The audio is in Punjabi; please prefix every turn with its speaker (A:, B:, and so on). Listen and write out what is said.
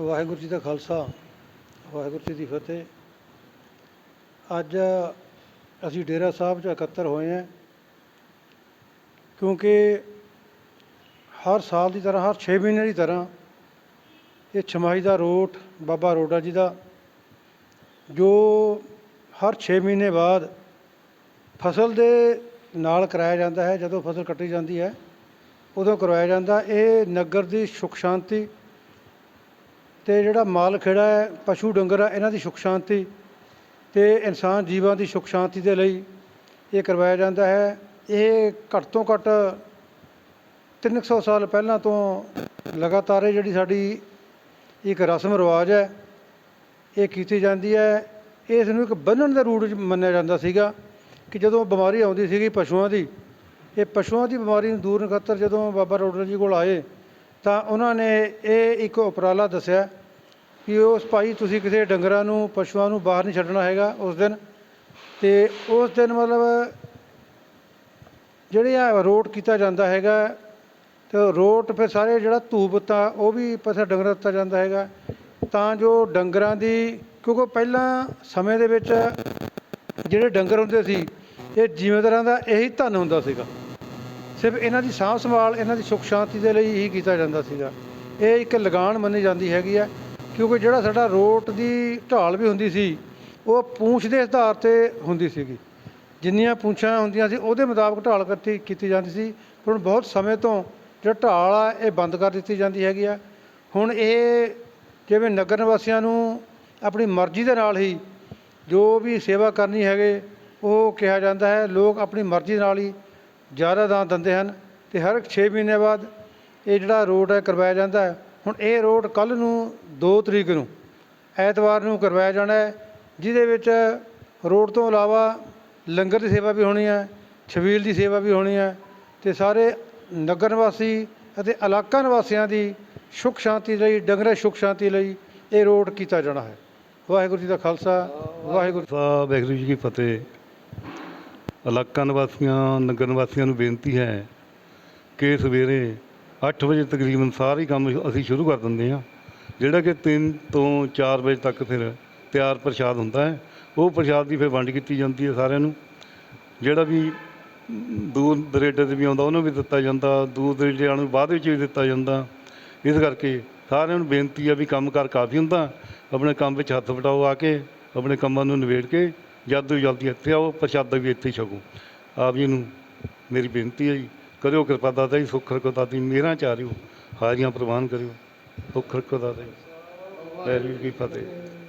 A: ਵਾਹਿਗੁਰੂ ਜੀ ਦਾ ਖਾਲਸਾ, ਵਾਹਿਗੁਰੂ ਜੀ ਦੀ ਫਤਿਹ। ਅੱਜ ਅਸੀਂ ਡੇਰਾ ਸਾਹਿਬ 'ਚ ਇਕੱਤਰ ਹੋਏ ਹਾਂ, ਕਿਉਂਕਿ ਹਰ ਸਾਲ ਦੀ ਤਰ੍ਹਾਂ, ਹਰ 6 ਮਹੀਨੇ ਦੀ ਤਰ੍ਹਾਂ ਇਹ ਛਮਾਈ ਦਾ ਰੋਟ ਬਾਬਾ ਰੋਡਾ ਜੀ ਦਾ, ਜੋ ਹਰ 6 ਮਹੀਨੇ ਬਾਅਦ ਫਸਲ ਦੇ ਨਾਲ ਕਰਾਇਆ ਜਾਂਦਾ ਹੈ, ਜਦੋਂ ਫਸਲ ਕੱਟੀ ਜਾਂਦੀ ਹੈ, ਉਦੋਂ ਕਰਵਾਇਆ ਜਾਂਦਾ। ਇਹ ਨਗਰ ਦੀ ਸੁਖ ਸ਼ਾਂਤੀ ਅਤੇ ਜਿਹੜਾ ਮਾਲ ਖੇੜਾ ਹੈ, ਪਸ਼ੂ ਡੰਗਰ ਹੈ ਇਹਨਾਂ ਦੀ ਸੁੱਖ ਸ਼ਾਂਤੀ ਅਤੇ ਇਨਸਾਨ ਜੀਵਾਂ ਦੀ ਸੁੱਖ ਸ਼ਾਂਤੀ ਦੇ ਲਈ ਇਹ ਕਰਵਾਇਆ ਜਾਂਦਾ ਹੈ। ਇਹ ਘੱਟ ਤੋਂ ਘੱਟ 300 ਸਾਲ ਪਹਿਲਾਂ ਤੋਂ ਲਗਾਤਾਰ ਇਹ ਜਿਹੜੀ ਸਾਡੀ ਇੱਕ ਰਸਮ ਰਿਵਾਜ ਹੈ, ਇਹ ਕੀਤੀ ਜਾਂਦੀ ਹੈ। ਇਸ ਨੂੰ ਇੱਕ ਬੰਨਣ ਦੇ ਰੂਟ ਵਿੱਚ ਮੰਨਿਆ ਜਾਂਦਾ ਸੀਗਾ ਕਿ ਜਦੋਂ ਬਿਮਾਰੀ ਆਉਂਦੀ ਸੀਗੀ ਪਸ਼ੂਆਂ ਦੀ, ਇਹ ਪਸ਼ੂਆਂ ਦੀ ਬਿਮਾਰੀ ਨੂੰ ਦੂਰ ਖਾਤਰ ਜਦੋਂ ਬਾਬਾ ਰੋਡਰ ਜੀ ਕੋਲ ਆਏ ਤਾਂ ਉਹਨਾਂ ਨੇ ਇਹ ਇੱਕ ਉਪਰਾਲਾ ਦੱਸਿਆ ਕਿ ਉਸ ਭਾਈ ਤੁਸੀਂ ਕਿਸੇ ਡੰਗਰਾਂ ਨੂੰ, ਪਸ਼ੂਆਂ ਨੂੰ ਬਾਹਰ ਨਹੀਂ ਛੱਡਣਾ ਹੈਗਾ ਉਸ ਦਿਨ। ਅਤੇ ਉਸ ਦਿਨ ਮਤਲਬ ਜਿਹੜੇ ਆ ਰੋਟ ਕੀਤਾ ਜਾਂਦਾ ਹੈਗਾ ਅਤੇ ਰੋਟ ਫਿਰ ਸਾਰੇ ਜਿਹੜਾ ਧੂਪ ਤਾਂ ਉਹ ਵੀ ਪਾਸੇ ਡੰਗਰ ਦਿੱਤਾ ਜਾਂਦਾ ਹੈਗਾ। ਤਾਂ ਜੋ ਡੰਗਰਾਂ ਦੀ, ਕਿਉਂਕਿ ਪਹਿਲਾਂ ਸਮੇਂ ਦੇ ਵਿੱਚ ਜਿਹੜੇ ਡੰਗਰ ਹੁੰਦੇ ਸੀ, ਇਹ ਜ਼ਿਮੀਂਦਾਰਾਂ ਦਾ ਇਹੀ ਧਨ ਹੁੰਦਾ ਸੀਗਾ। ਸਿਰਫ ਇਹਨਾਂ ਦੀ ਸਾਂਭ ਸੰਭਾਲ, ਇਹਨਾਂ ਦੀ ਸੁੱਖ ਸ਼ਾਂਤੀ ਦੇ ਲਈ ਹੀ ਕੀਤਾ ਜਾਂਦਾ ਸੀਗਾ। ਇਹ ਇੱਕ ਲਗਾਨ ਮੰਨੀ ਜਾਂਦੀ ਹੈਗੀ ਹੈ, ਕਿਉਂਕਿ ਜਿਹੜਾ ਸਾਡਾ ਰੋਟ ਦੀ ਢਾਲ ਵੀ ਹੁੰਦੀ ਸੀ, ਉਹ ਪੂੰਛ ਦੇ ਆਧਾਰ ਤੇ ਹੁੰਦੀ ਸੀਗੀ। ਜਿੰਨੀਆਂ ਪੂੰਛਾਂ ਹੁੰਦੀਆਂ ਸੀ, ਉਹਦੇ ਮੁਤਾਬਕ ਢਾਲ ਕੱਤੀ ਕੀਤੀ ਜਾਂਦੀ ਸੀ। ਪਰ ਹੁਣ ਬਹੁਤ ਸਮੇਂ ਤੋਂ ਜਿਹੜਾ ਢਾਲ ਆ, ਇਹ ਬੰਦ ਕਰ ਦਿੱਤੀ ਜਾਂਦੀ ਹੈਗੀ ਆ। ਹੁਣ ਇਹ ਜਿਵੇਂ ਨਗਰ ਨਿਵਾਸੀਆਂ ਨੂੰ ਆਪਣੀ ਮਰਜ਼ੀ ਦੇ ਨਾਲ ਹੀ ਜੋ ਵੀ ਸੇਵਾ ਕਰਨੀ ਹੈਗੇ, ਉਹ ਕਿਹਾ ਜਾਂਦਾ ਹੈ, ਲੋਕ ਆਪਣੀ ਮਰਜ਼ੀ ਨਾਲ ਹੀ ਜ਼ਿਆਦਾ ਦਾਨ ਦਿੰਦੇ ਹਨ ਅਤੇ ਹਰ ਛੇ ਮਹੀਨੇ ਬਾਅਦ ਇਹ ਜਿਹੜਾ ਰੋਡ ਹੈ ਕਰਵਾਇਆ ਜਾਂਦਾ ਹੈ। ਹੁਣ ਇਹ ਰੋਡ ਕੱਲ੍ਹ ਨੂੰ ਦੋ ਤਰੀਕ ਨੂੰ, ਐਤਵਾਰ ਨੂੰ ਕਰਵਾਇਆ ਜਾਣਾ ਹੈ, ਜਿਹਦੇ ਵਿੱਚ ਰੋਡ ਤੋਂ ਇਲਾਵਾ ਲੰਗਰ ਦੀ ਸੇਵਾ ਵੀ ਹੋਣੀ ਹੈ, ਛਬੀਲ ਦੀ ਸੇਵਾ ਵੀ ਹੋਣੀ ਹੈ ਅਤੇ ਸਾਰੇ ਨਗਰ ਨਿਵਾਸੀ ਅਤੇ ਇਲਾਕਾ ਨਿਵਾਸੀਆਂ ਦੀ ਸੁੱਖ ਸ਼ਾਂਤੀ ਲਈ, ਡੰਗਰੇ ਸੁੱਖ ਸ਼ਾਂਤੀ ਲਈ ਇਹ ਰੋਡ ਕੀਤਾ ਜਾਣਾ ਹੈ। ਵਾਹਿਗੁਰੂ ਜੀ ਦਾ ਖਾਲਸਾ, ਵਾਹਿਗੁਰੂ
B: ਵਾਹਿਗੁਰੂ ਜੀ ਕੀ ਫਤਿਹ। ਇਲਾਕਾ ਨਿਵਾਸੀਆਂ, ਨਗਰ ਨਿਵਾਸੀਆਂ ਨੂੰ ਬੇਨਤੀ ਹੈ ਕਿ ਸਵੇਰੇ 8 ਵਜੇ ਤਕਰੀਬਨ ਸਾਰੇ ਕੰਮ ਅਸੀਂ ਸ਼ੁਰੂ ਕਰ ਦਿੰਦੇ ਹਾਂ, ਜਿਹੜਾ ਕਿ 3 ਤੋਂ 4 ਵਜੇ ਤੱਕ ਫਿਰ ਤਿਆਰ ਪ੍ਰਸ਼ਾਦ ਹੁੰਦਾ ਹੈ। ਉਹ ਪ੍ਰਸ਼ਾਦ ਦੀ ਫਿਰ ਵੰਡ ਕੀਤੀ ਜਾਂਦੀ ਹੈ ਸਾਰਿਆਂ ਨੂੰ। ਜਿਹੜਾ ਵੀ ਦੂਰ ਦਰੇਡੇ ਤੇ ਵੀ ਆਉਂਦਾ, ਉਹਨੂੰ ਵੀ ਦਿੱਤਾ ਜਾਂਦਾ। ਦੂਰ ਦਰੇਡੇ ਵਾਲਿਆਂ ਨੂੰ ਬਾਅਦ ਵਿੱਚ ਵੀ ਦਿੱਤਾ ਜਾਂਦਾ। ਇਸ ਕਰਕੇ ਸਾਰਿਆਂ ਨੂੰ ਬੇਨਤੀ ਆ ਵੀ ਕੰਮ ਕਾਰ ਕਾਫੀ ਹੁੰਦਾ। ਆਪਣੇ ਕੰਮ ਵਿੱਚ ਹੱਥ ਵਟਾਓ ਆ ਕੇ, ਆਪਣੇ ਕੰਮਾਂ ਨੂੰ ਨਿਬੇੜ ਕੇ ਜਲਦ ਤੋਂ ਜਲਦੀ ਇੱਥੇ ਆਓ, ਪ੍ਰਸ਼ਾਦਾ ਵੀ ਇੱਥੇ ਛਕੋ। ਆਪ ਜੀ ਨੂੰ ਮੇਰੀ ਬੇਨਤੀ ਹੈ ਜੀ, ਕਰਿਓ ਕਿਰਪਾ ਦਾਤਾ ਜੀ, ਸੁੱਖ ਰਖੋ ਦਾਤੀ ਮੇਰਾ ਚਾਰਿਓ ਹਾਜ਼ਰੀਆਂ ਪ੍ਰਵਾਨ ਕਰਿਓ, ਸੁੱਖ ਰਖੋ ਦਾਤਾ ਜੀ। ਵਾਹਿਗੁਰੂ ਜੀ ਕੀ ਫਤਿਹ।